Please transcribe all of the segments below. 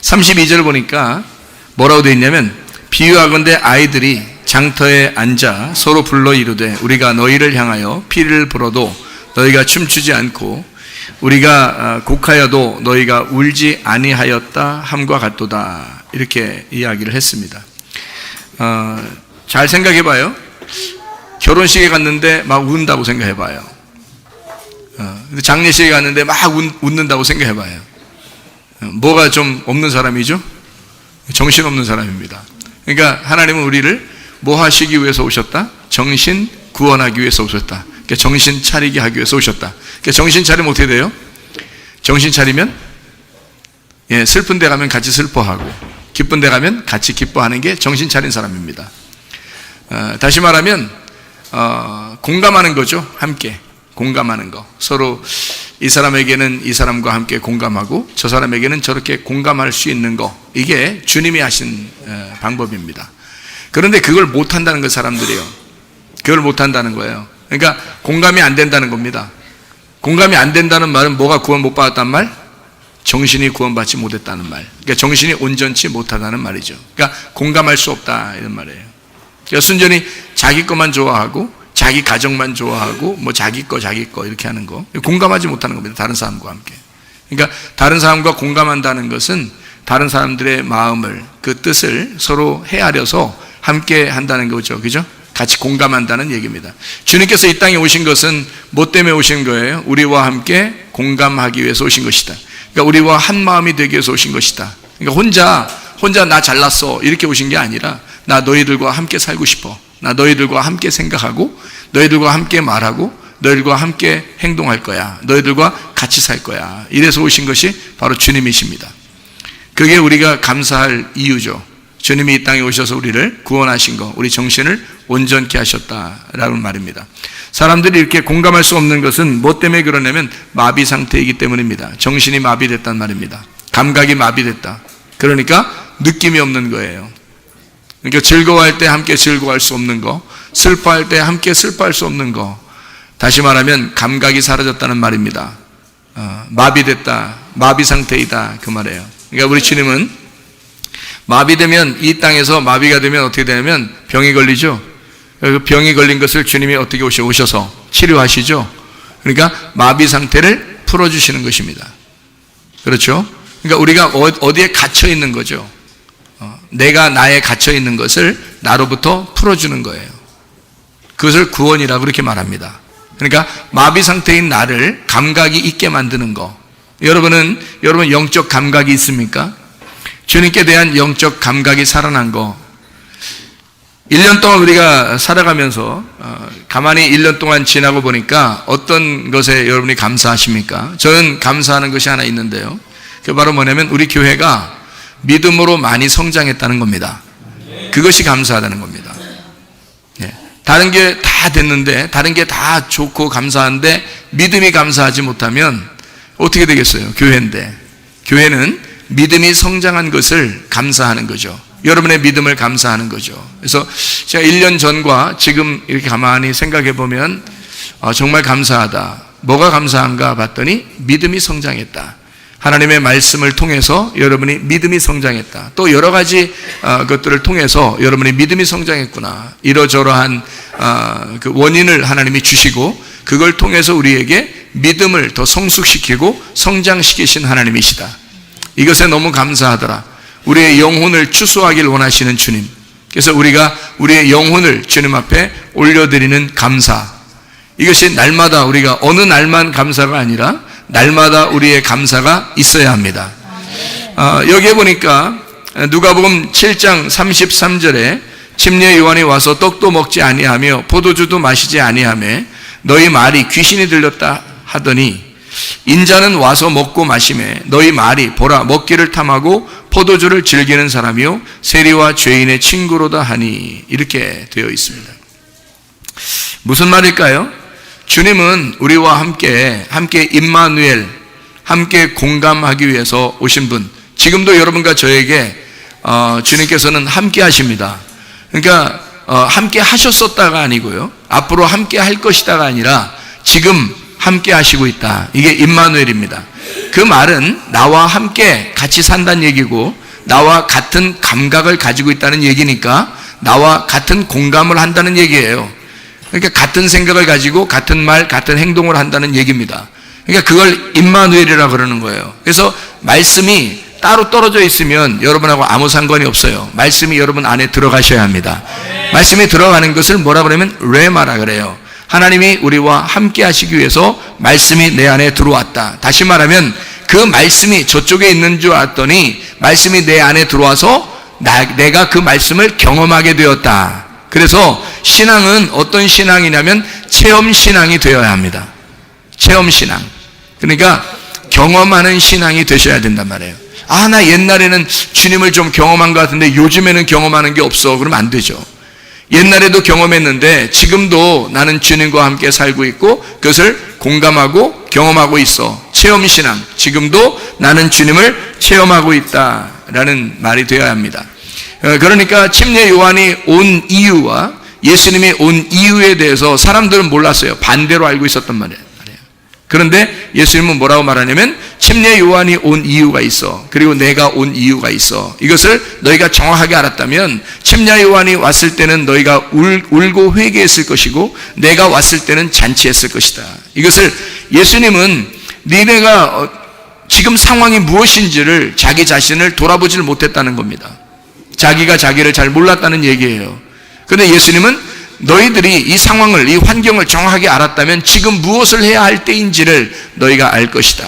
32절 보니까 뭐라고 되어 있냐면 비유하건대 아이들이 장터에 앉아 서로 불러 이르되 우리가 너희를 향하여 피를 불어도 너희가 춤추지 않고 우리가 아, 곡하여도 너희가 울지 아니하였다 함과 같도다 이렇게 이야기를 했습니다. 어, 잘 생각해봐요. 결혼식에 갔는데 막 운다고 생각해봐요. 어, 장례식에 갔는데 막 웃, 웃는다고 생각해봐요. 어, 뭐가 좀 없는 사람이죠? 정신 없는 사람입니다. 그러니까 하나님은 우리를 뭐 하시기 위해서 오셨다? 정신 구원하기 위해서 오셨다. 그러니까 정신 차리게 하기 위해서 오셨다. 그러니까 정신 차리면 어떻게 돼요? 정신 차리면 예, 슬픈 데 가면 같이 슬퍼하고 기쁜 데 가면 같이 기뻐하는 게 정신 차린 사람입니다. 어, 다시 말하면 어, 공감하는 거죠. 함께 공감하는 거. 서로 이 사람에게는 이 사람과 함께 공감하고 저 사람에게는 저렇게 공감할 수 있는 거. 이게 주님이 하신 어, 방법입니다. 그런데 그걸 못 한다는 거 사람들이요. 그걸 못 한다는 거예요. 그러니까 공감이 안 된다는 겁니다. 공감이 안 된다는 말은 뭐가 구원 못 받았단 말? 정신이 구원받지 못했다는 말. 그러니까 정신이 온전치 못하다는 말이죠. 그러니까 공감할 수 없다 이런 말이에요. 그러니까 순전히 자기 것만 좋아하고 자기 가정만 좋아하고 뭐 자기 거 자기 거 이렇게 하는 거 공감하지 못하는 겁니다. 다른 사람과 함께. 그러니까 다른 사람과 공감한다는 것은 다른 사람들의 마음을 그 뜻을 서로 헤아려서 함께 한다는 거죠. 그죠? 같이 공감한다는 얘기입니다. 주님께서 이 땅에 오신 것은 뭐 때문에 오신 거예요? 우리와 함께 공감하기 위해서 오신 것이다. 그러니까 우리와 한 마음이 되기 위해서 오신 것이다. 그러니까 혼자 혼자 나 잘났어 이렇게 오신 게 아니라 나 너희들과 함께 살고 싶어. 나 너희들과 함께 생각하고 너희들과 함께 말하고 너희들과 함께 행동할 거야. 너희들과 같이 살 거야. 이래서 오신 것이 바로 주님이십니다. 그게 우리가 감사할 이유죠. 주님이 이 땅에 오셔서 우리를 구원하신 거, 우리 정신을 온전케 하셨다라는 말입니다. 사람들이 이렇게 공감할 수 없는 것은 뭐 때문에 그러냐면 마비 상태이기 때문입니다. 정신이 마비됐단 말입니다. 감각이 마비됐다. 그러니까 느낌이 없는 거예요. 그러니까 즐거워할 때 함께 즐거워할 수 없는 거, 슬퍼할 때 함께 슬퍼할 수 없는 거. 다시 말하면 감각이 사라졌다는 말입니다. 어, 마비됐다, 마비 상태이다 그 말이에요. 그러니까 우리 주님은 마비되면 이 땅에서 마비가 되면 어떻게 되냐면 병이 걸리죠. 그 병이 걸린 것을 주님이 어떻게 오셔 오셔서 치료하시죠. 그러니까 마비 상태를 풀어주시는 것입니다. 그렇죠? 그러니까 우리가 어- 어디에 갇혀 있는 거죠. 어, 내가 나에 갇혀 있는 것을 나로부터 풀어주는 거예요. 그것을 구원이라고 그렇게 말합니다. 그러니까 마비 상태인 나를 감각이 있게 만드는 거. 여러분은 여러분 영적 감각이 있습니까? 주님께 대한 영적 감각이 살아난 거. 1년 동안 우리가 살아가면서 어, 가만히 1년 동안 지나고 보니까 어떤 것에 여러분이 감사하십니까? 저는 감사하는 것이 하나 있는데요. 그 바로 뭐냐면 우리 교회가 믿음으로 많이 성장했다는 겁니다. 그것이 감사하다는 겁니다. 예. 다른 게 다 됐는데, 다른 게 다 좋고 감사한데, 믿음이 감사하지 못하면 어떻게 되겠어요? 교회인데. 교회는 믿음이 성장한 것을 감사하는 거죠. 여러분의 믿음을 감사하는 거죠. 그래서 제가 1년 전과 지금 이렇게 가만히 생각해 보면 아, 정말 감사하다. 뭐가 감사한가 봤더니 믿음이 성장했다. 하나님의 말씀을 통해서 여러분이 믿음이 성장했다. 또 여러 가지 어, 것들을 통해서 여러분이 믿음이 성장했구나. 이러저러한 어, 그 원인을 하나님이 주시고 그걸 통해서 우리에게 믿음을 더 성숙시키고 성장시키신 하나님이시다. 이것에 너무 감사하더라. 우리의 영혼을 추수하길 원하시는 주님. 그래서 우리가 우리의 영혼을 주님 앞에 올려드리는 감사. 이것이 날마다 우리가 어느 날만 감사가 아니라 날마다 우리의 감사가 있어야 합니다. 어, 여기에 보니까 누가복음 7장 33절에 침례 요한이 와서 떡도 먹지 아니하며 포도주도 마시지 아니하며 너희 말이 귀신이 들렸다 하더니 인자는 와서 먹고 마심에 너희 말이 보라 먹기를 탐하고 포도주를 즐기는 사람이요 세리와 죄인의 친구로다 하니 이렇게 되어 있습니다. 무슨 말일까요? 주님은 우리와 함께 함께 임마누엘 함께 공감하기 위해서 오신 분. 지금도 여러분과 저에게 어, 주님께서는 함께 하십니다. 그러니까 어, 함께 하셨었다가 아니고요. 앞으로 함께 할 것이다가 아니라 지금 함께 하시고 있다. 이게 임마누엘입니다. 그 말은 나와 함께 같이 산다는 얘기고 나와 같은 감각을 가지고 있다는 얘기니까 나와 같은 공감을 한다는 얘기예요. 그러니까 같은 생각을 가지고 같은 말, 같은 행동을 한다는 얘기입니다. 그러니까 그걸 임마누엘이라 그러는 거예요. 그래서 말씀이 따로 떨어져 있으면 여러분하고 아무 상관이 없어요. 말씀이 여러분 안에 들어가셔야 합니다. 말씀이 들어가는 것을 뭐라 그러면 레마라 그래요. 하나님이 우리와 함께 하시기 위해서 말씀이 내 안에 들어왔다. 다시 말하면 그 말씀이 저쪽에 있는 줄 알았더니 말씀이 내 안에 들어와서 나, 내가 그 말씀을 경험하게 되었다. 그래서 신앙은 어떤 신앙이냐면 체험 신앙이 되어야 합니다. 체험 신앙. 그러니까 경험하는 신앙이 되셔야 된단 말이에요. 아, 나 옛날에는 주님을 좀 경험한 것 같은데 요즘에는 경험하는 게 없어. 그러면 안 되죠. 옛날에도 경험했는데 지금도 나는 주님과 함께 살고 있고 그것을 공감하고 경험하고 있어. 체험 신앙. 지금도 나는 주님을 체험하고 있다 라는 말이 되어야 합니다. 어, 그러니까 침례 요한이 온 이유와 예수님이 온 이유에 대해서 사람들은 몰랐어요. 반대로 알고 있었단 말이에요. 그런데 예수님은 뭐라고 말하냐면 침례 요한이 온 이유가 있어. 그리고 내가 온 이유가 있어. 이것을 너희가 정확하게 알았다면 침례 요한이 왔을 때는 너희가 울, 울고 회개했을 것이고 내가 왔을 때는 잔치했을 것이다. 이것을 예수님은 니네가 어, 지금 상황이 무엇인지를 자기 자신을 돌아보지를 못했다는 겁니다. 자기가 자기를 잘 몰랐다는 얘기예요. 그런데 예수님은 너희들이 이 상황을, 이 환경을 정확하게 알았다면 지금 무엇을 해야 할 때인지를 너희가 알 것이다.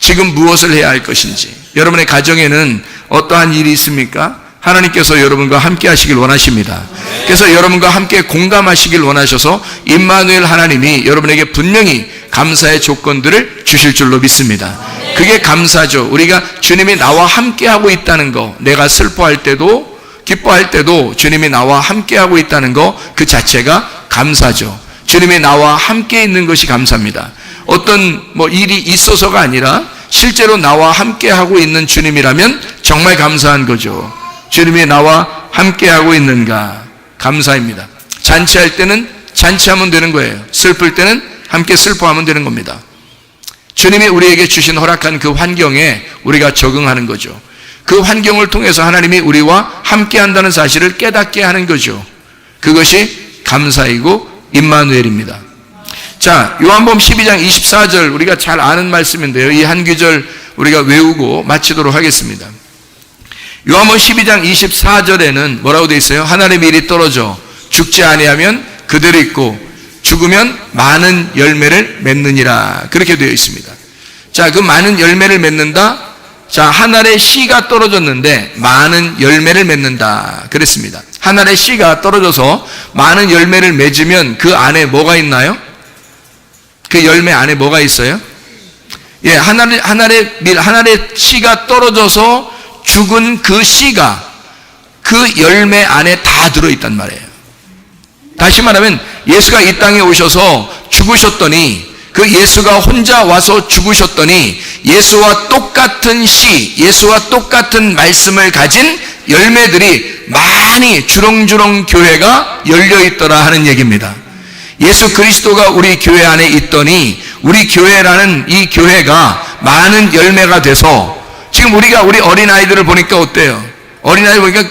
지금 무엇을 해야 할 것인지. 여러분의 가정에는 어떠한 일이 있습니까? 하나님께서 여러분과 함께 하시길 원하십니다. 그래서 여러분과 함께 공감하시길 원하셔서 임마누엘 하나님이 여러분에게 분명히 감사의 조건들을 주실 줄로 믿습니다. 그게 감사죠. 우리가 주님이 나와 함께 하고 있다는 거, 내가 슬퍼할 때도 기뻐할 때도 주님이 나와 함께하고 있다는 거 그 자체가 감사죠. 주님이 나와 함께 있는 것이 감사입니다. 어떤 뭐 일이 있어서가 아니라 실제로 나와 함께하고 있는 주님이라면 정말 감사한 거죠. 주님이 나와 함께하고 있는가 감사입니다. 잔치할 때는 잔치하면 되는 거예요. 슬플 때는 함께 슬퍼하면 되는 겁니다. 주님이 우리에게 주신 허락한 그 환경에 우리가 적응하는 거죠. 그 환경을 통해서 하나님이 우리와 함께 한다는 사실을 깨닫게 하는 거죠. 그것이 감사이고 임마누엘입니다. 자, 요한복음 12장 24절 우리가 잘 아는 말씀인데요. 이한 구절 우리가 외우고 마치도록 하겠습니다. 요한복음 12장 24절에는 뭐라고 되어 있어요? 하나님의 일이 떨어져 죽지 아니하면 그대로 있고 죽으면 많은 열매를 맺느니라. 그렇게 되어 있습니다. 자, 그 많은 열매를 맺는다. 자, 한 알의 씨가 떨어졌는데 많은 열매를 맺는다. 그랬습니다. 한 알의 씨가 떨어져서 많은 열매를 맺으면 그 안에 뭐가 있나요? 그 열매 안에 뭐가 있어요? 예, 한 알의, 한 알의 밀, 한 알의 씨가 떨어져서 죽은 그 씨가 그 열매 안에 다 들어있단 말이에요. 다시 말하면 예수가 이 땅에 오셔서 죽으셨더니 그 예수가 혼자 와서 죽으셨더니 예수와 똑같은 시, 예수와 똑같은 말씀을 가진 열매들이 많이 주렁주렁 교회가 열려 있더라 하는 얘기입니다. 예수 그리스도가 우리 교회 안에 있더니 우리 교회라는 이 교회가 많은 열매가 돼서 지금 우리가 우리 어린아이들을 보니까 어때요? 어린아이 보니까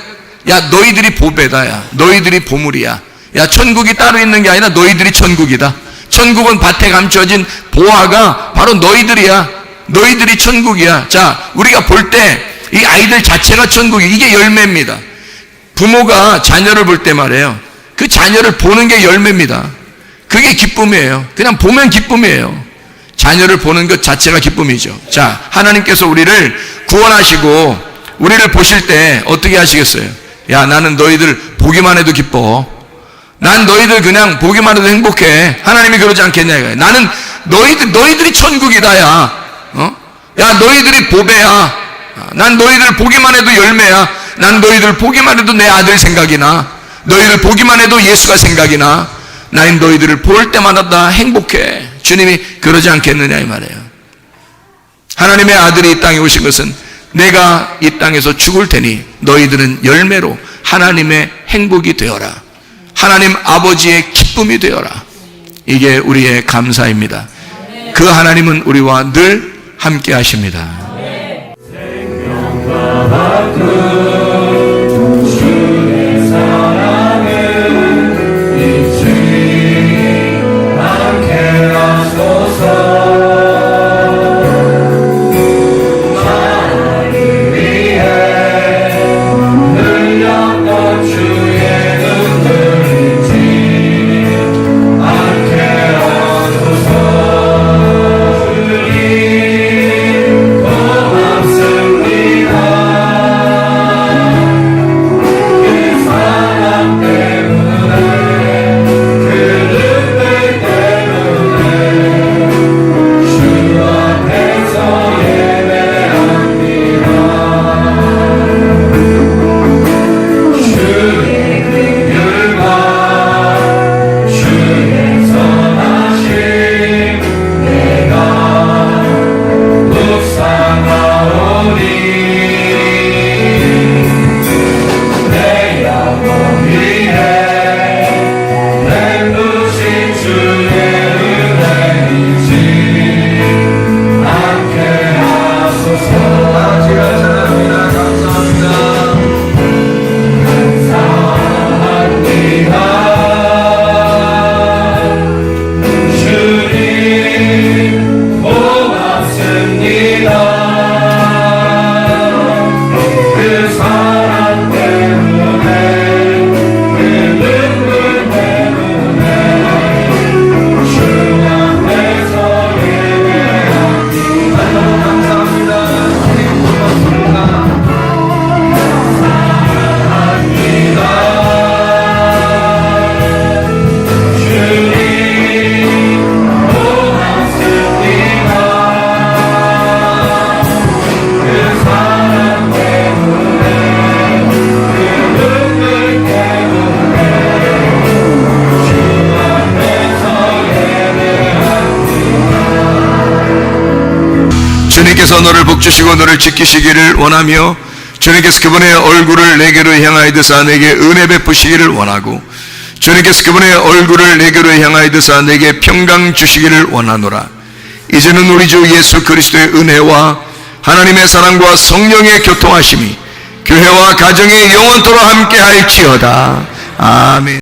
야 너희들이 보배다 야 너희들이 보물이야 야 천국이 따로 있는 게 아니라 너희들이 천국이다. 천국은 밭에 감춰진 보화가 바로 너희들이야. 너희들이 천국이야. 자 우리가 볼 때 이 아이들 자체가 천국이 이게 열매입니다. 부모가 자녀를 볼 때 말이에요. 그 자녀를 보는 게 열매입니다. 그게 기쁨이에요. 그냥 보면 기쁨이에요. 자녀를 보는 것 자체가 기쁨이죠. 자, 하나님께서 우리를 구원하시고 우리를 보실 때 어떻게 하시겠어요? 야, 나는 너희들 보기만 해도 기뻐. 난 너희들 그냥 보기만 해도 행복해. 하나님이 그러지 않겠냐 이거예요. 나는 너희들 너희들이 천국이다 야. 어? 야, 너희들이 보배야. 난 너희들 보기만 해도 열매야. 난 너희들 보기만 해도 내 아들 생각이 나. 너희들 보기만 해도 예수가 생각이 나. 나는 너희들을 볼 때마다 다 행복해. 주님이 그러지 않겠느냐 이 말이에요. 하나님의 아들이 이 땅에 오신 것은 내가 이 땅에서 죽을 테니 너희들은 열매로 하나님의 행복이 되어라. 하나님 아버지의 기쁨이 되어라. 이게 우리의 감사입니다. 그 하나님은 우리와 늘 함께 하십니다. 주님께서 너를 복주시고 너를 지키시기를 원하며 주님께서 그분의 얼굴을 내게로 향하여드사 내게 은혜 베푸시기를 원하고 주님께서 그분의 얼굴을 내게로 향하여드사 내게 평강 주시기를 원하노라. 이제는 우리 주 예수 그리스도의 은혜와 하나님의 사랑과 성령의 교통하심이 교회와 가정의 영원토로 함께 할지어다. 아멘